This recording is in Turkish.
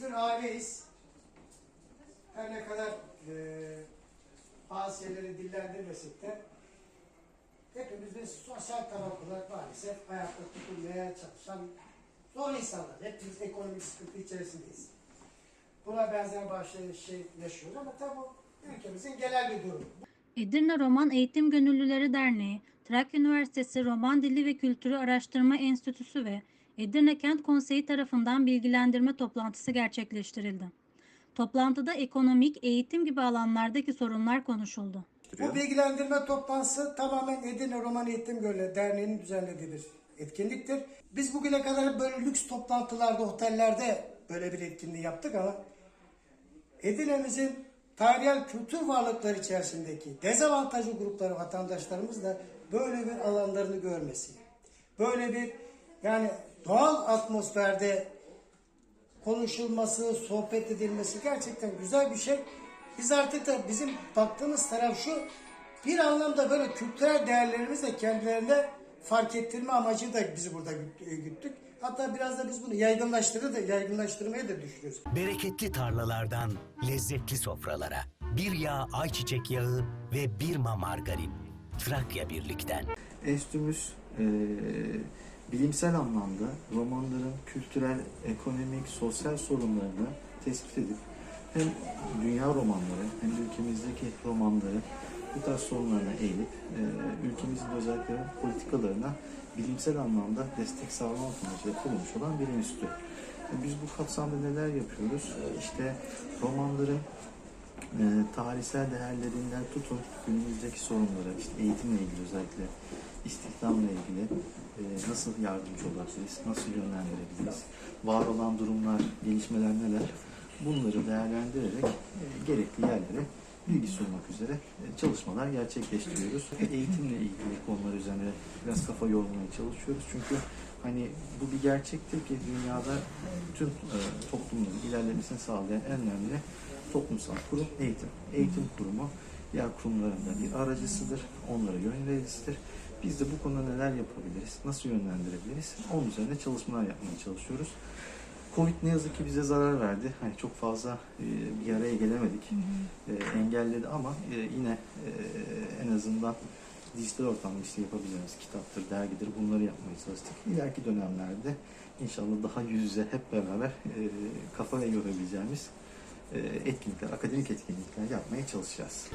Biz bir aileyiz. Her ne kadar e, bazı şeyleri dillendirmesek de hepimiz bir sosyal taraf olarak maalesef ayakta tutunmaya çalışan zor insanlar. Hepimiz ekonomik sıkıntı içerisindeyiz. Buna benzer başka şey yaşıyoruz ama tabii ülkemizin genel bir durumu. Edirne Roman Eğitim Gönüllüleri Derneği, Trakya Üniversitesi Roman Dili ve Kültürü Araştırma Enstitüsü ve Edirne Kent Konseyi tarafından bilgilendirme toplantısı gerçekleştirildi. Toplantıda ekonomik, eğitim gibi alanlardaki sorunlar konuşuldu. Bu bilgilendirme toplantısı tamamen Edirne Roman Eğitim Gönüllü Derneği'nin düzenlediği bir etkinliktir. Biz bugüne kadar böyle lüks toplantılarda, otellerde böyle bir etkinliği yaptık ama Edirne'mizin tarihsel kültür varlıkları içerisindeki dezavantajlı grupları vatandaşlarımız da böyle bir alanlarını görmesi, böyle bir yani doğal atmosferde konuşulması, sohbet edilmesi gerçekten güzel bir şey. Biz artık da bizim baktığımız taraf şu, bir anlamda böyle kültürel değerlerimizi de kendilerine fark ettirme amacı da bizi burada e, güttük. Hatta biraz da biz bunu yaygınlaştırır da yaygınlaştırmaya da düşünüyoruz. Bereketli tarlalardan lezzetli sofralara. Bir yağ ayçiçek yağı ve bir ma margarin. Trakya Birlik'ten. Enstitümüz e, bilimsel anlamda romanların kültürel, ekonomik, sosyal sorunlarını tespit edip hem dünya romanları hem de ülkemizdeki romanları bu tarz sorunlarına eğilip e, ülkemizin özellikle politikalarına bilimsel anlamda destek sağlamak amacıyla kurulmuş olan bir enstitü. Biz bu kapsamda neler yapıyoruz? İşte romanların e, tarihsel değerlerinden tutun günümüzdeki sorunlara, işte eğitimle ilgili özellikle istihdamla ilgili e, nasıl yardımcı olabiliriz, nasıl yönlendirebiliriz, var olan durumlar, gelişmeler neler, bunları değerlendirerek e, gerekli yerlere bilgi sunmak üzere e, çalışmalar gerçekleştiriyoruz. Eğitimle ilgili konular üzerine biraz kafa yormaya çalışıyoruz. Çünkü hani bu bir gerçektir ki dünyada tüm e, toplumların ilerlemesini sağlayan en önemli toplumsal kurum eğitim. Eğitim kurumu diğer kurumlarında bir aracısıdır, onlara yön vericisidir. Biz de bu konuda neler yapabiliriz, nasıl yönlendirebiliriz, onun üzerine çalışmalar yapmaya çalışıyoruz. Covid ne yazık ki bize zarar verdi. Hani çok fazla e, bir araya gelemedik. E, engelledi ama e, yine e, en azından dijital ortamda işte yapabileceğimiz kitaptır, dergidir bunları yapmaya çalıştık. İleriki dönemlerde inşallah daha yüz yüze hep beraber e, kafaya yorabileceğimiz e, etkinlikler, akademik etkinlikler yapmaya çalışacağız.